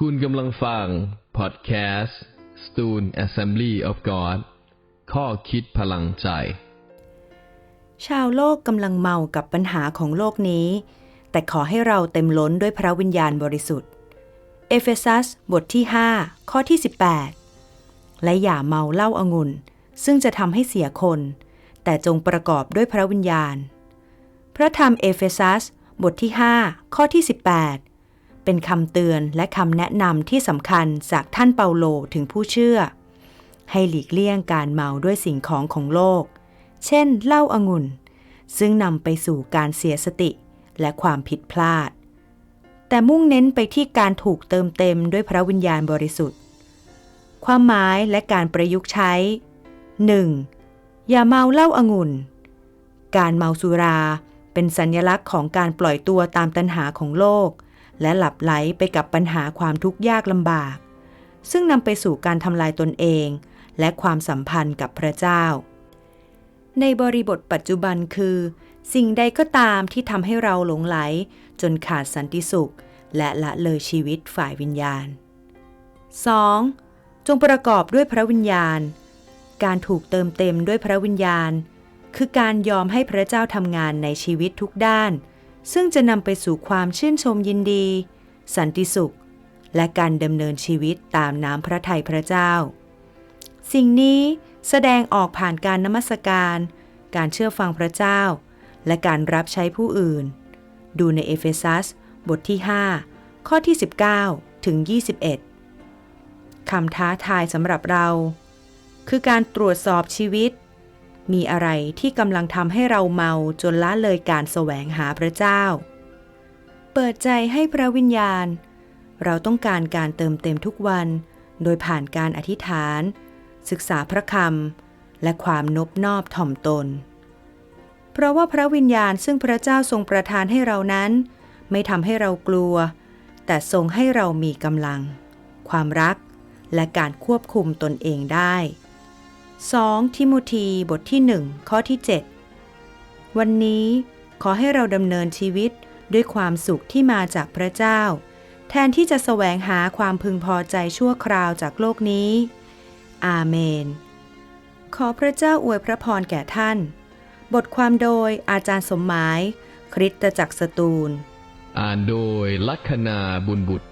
คุณกำลังฟัง พอดแคสต์ Stone Assembly of God ข้อคิดพลังใจ ชาวโลกกำลังเมากับปัญหาของโลกนี้ แต่ขอให้เราเต็มล้นด้วยพระวิญญาณบริสุทธิ์ เอเฟซัส บทที่ 5 ข้อที่ 18 และอย่าเมาเหล้าอางุ่น ซึ่งจะทำให้เสียคน แต่จงประกอบด้วยพระวิญญาณ พระธรรมเอเฟซัส บทที่ 5 ข้อที่ 18 เป็นคำเตือนและคำแนะนำที่สำคัญจากท่านเปาโลถึงผู้เชื่อ ให้หลีกเลี่ยงการเมาด้วยสิ่งของของโลก เช่นเหล้าอางุ่น ซึ่งนำไปสู่การเสียสติและความผิดพลาด แต่มุ่งเน้นไปที่การถูกเติมเต็มด้วยพระวิญญาณบริสุทธิ์ ความหมายและการประยุกต์ใช้ 1. อย่าเมาเหล้าอางุ่น การเมาสุราเป็นสัญลักษณ์ของการปล่อยตัวตามตัณหาของโลก และหลับไหลไปกับปัญหาความทุกข์ยากลำบาก ซึ่งนำไปสู่การทำลายตนเอง และความสัมพันธ์กับพระเจ้า ในบริบทปัจจุบันคือ สิ่งใดก็ตามที่ทำให้เราหลงไหล จนขาดสันติสุข และละเลยชีวิตฝ่ายวิญญาณ 2. จงประกอบด้วยพระวิญญาณ การถูกเติมเต็มด้วยพระวิญญาณ คือการยอมให้พระเจ้าทำงานในชีวิตทุกด้าน ซึ่งจะนำไปสู่ความชื่นชมยินดี สันติสุข และการดำเนินชีวิตตามน้ำพระทัยพระเจ้า สิ่งนี้แสดงออกผ่านการนมัสการ การเชื่อฟังพระเจ้า และการรับใช้ผู้อื่น ดูในเอเฟซัส บทที่ 5 ข้อที่ 19 ถึง 21คำท้าทายสำหรับเรา คือการตรวจสอบชีวิต มีอะไรที่กำลังทำให้เราเมาจนละเลยการแสวงหาพระเจ้า เปิดใจให้พระวิญญาณ เราต้องการการเติมเต็มทุกวัน โดยผ่านการอธิษฐาน ศึกษาพระคำและความนบนอบถ่อมตน เพราะว่าพระวิญญาณซึ่งพระเจ้าทรงประทานให้เรานั้น ไม่ทำให้เรากลัว แต่ทรงให้เรามีกำลัง ความรักและการควบคุมตนเองได้ 2. ทิโมธีบทที่ 1 ข้อที่ 7 วันนี้ขอให้เราดำเนินชีวิตด้วยความสุขที่มาจากพระเจ้า แทนที่จะแสวงหาความพึงพอใจชั่วคราวจากโลกนี้ อาเมน ขอพระเจ้าอวยพระพรแก่ท่าน บทความโดยอาจารย์สมหมาย คริสตจักรสตูล อ่านโดยลัคนาบุญบุตร